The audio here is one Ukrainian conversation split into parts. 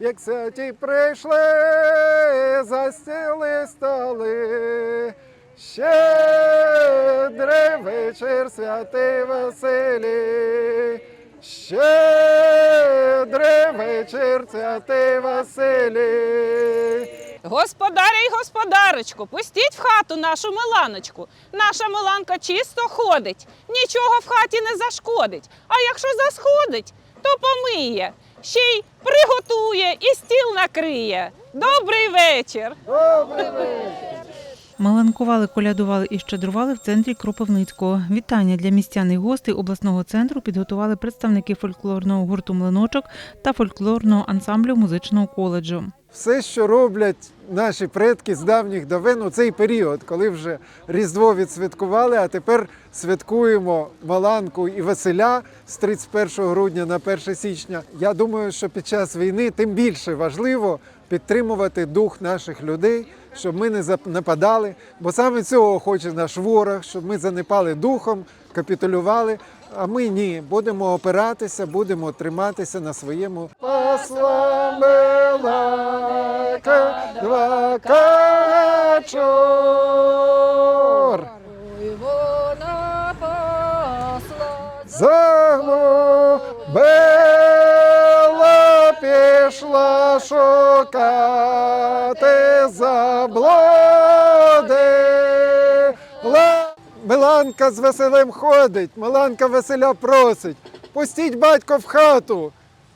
як святі прийшли, застіли столи. Щедрий вечір, святий Василій. Щедрий вечір, святий Василій. Господаря й господарочку, пустіть в хату нашу Миланочку. Наша Миланка чисто ходить, нічого в хаті не зашкодить. А якщо засходить, то помиє, ще й приготує і стіл накриє. Добрий вечір! Добрий вечір. Маланкували, колядували і щедрували в центрі Кропивницького. Вітання для містян і гостей обласного центру підготували представники фольклорного гурту Млиночок та фольклорного ансамблю музичного коледжу. Все, що роблять наші предки з давніх давен у цей період, коли вже Різдво відсвяткували, а тепер святкуємо Маланку і Василя з 31 грудня на 1 січня. Я думаю, що під час війни тим більше важливо підтримувати дух наших людей, щоб ми не нападали, бо саме цього хоче наш ворог, щоб ми занепали духом, капітулювали. А ми ні, будемо опиратися, будемо триматися на своєму два качор. Вона шукати заблуди. Миланка з Василем ходить, Миланка Василя просить. Пустіть батько в хату,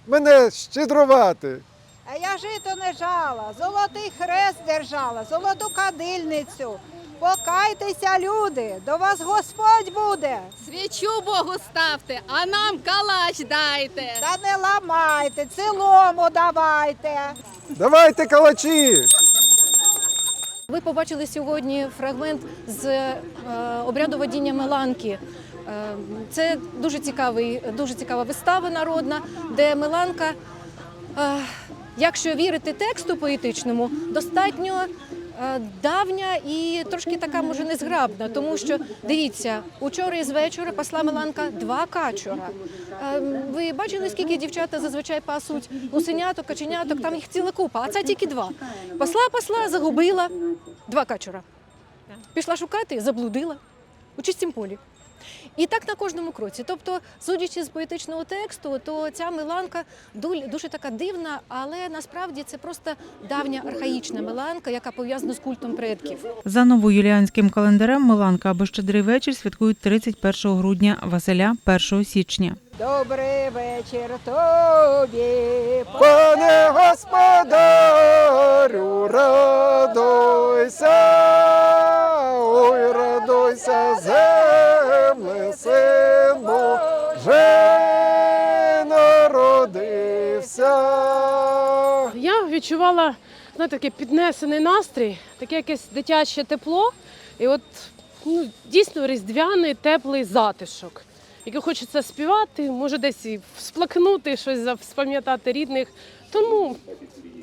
мене щедрувати. А я жито не жала, золотий хрест держала, золоту кадильницю. Покайтеся, люди, до вас Господь буде. Свічу Богу ставте, а нам калач дайте. Та не ламайте, цілому давайте. Давайте калачі! Ви побачили сьогодні фрагмент з е, обряду водіння Меланки. Е, Це дуже цікавий, дуже цікава вистава народна, де Меланка, е, якщо вірити тексту поетичному, достатньо давня і трошки така може незграбна, тому що дивіться, учора і з вечора пасла Меланка два качора. Е, Ви бачили, скільки дівчата зазвичай пасуть гусеняток, каченяток, там їх ціла купа, а це тільки два. Пасла, пасла, загубила два качора. Пішла шукати, заблудила у чистім полі. І так на кожному кроці. Тобто, судячи з поетичного тексту, то ця Миланка дуль- дуже така дивна, але насправді це просто давня архаїчна Миланка, яка пов'язана з культом предків. За новоюліанським календарем Миланка або Щедрий вечір святкують 31 грудня, Василя 1 січня. Добрий вечір тобі. Син Божий народився. Я відчувала знаєте, такий піднесений настрій, таке якесь дитяче тепло. І от ну, дійсно різдвяний теплий затишок, який хочеться співати, може десь і всплакнути, щось вспам'ятати рідних. Тому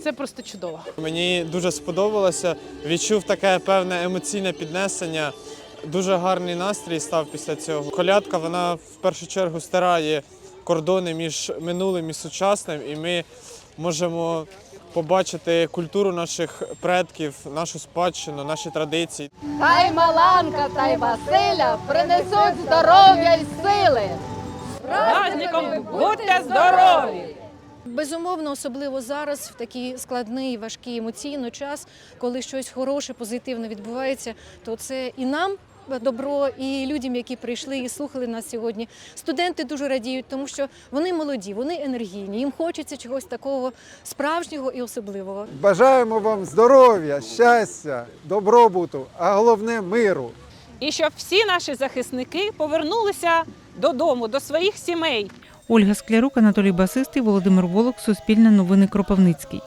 це просто чудово. Мені дуже сподобалося. Відчув таке певне емоційне піднесення. Дуже гарний настрій став після цього. Колядка вона в першу чергу стирає кордони між минулим і сучасним, і ми можемо побачити культуру наших предків, нашу спадщину, наші традиції. Хай Маланка та й Василя принесуть здоров'я й сили. Праздником будьте здорові! Безумовно, особливо зараз, в такий складний, важкий емоційно час, коли щось хороше, позитивне відбувається, то це і нам. Добро і людям, які прийшли і слухали нас сьогодні. Студенти дуже радіють, тому що вони молоді, вони енергійні. Їм хочеться чогось такого справжнього і особливого. Бажаємо вам здоров'я, щастя, добробуту, а головне миру. І щоб всі наші захисники повернулися додому, до своїх сімей. Ольга Склярук, Анатолій Басистий, Володимир Волок, Суспільне новини Кропивницький.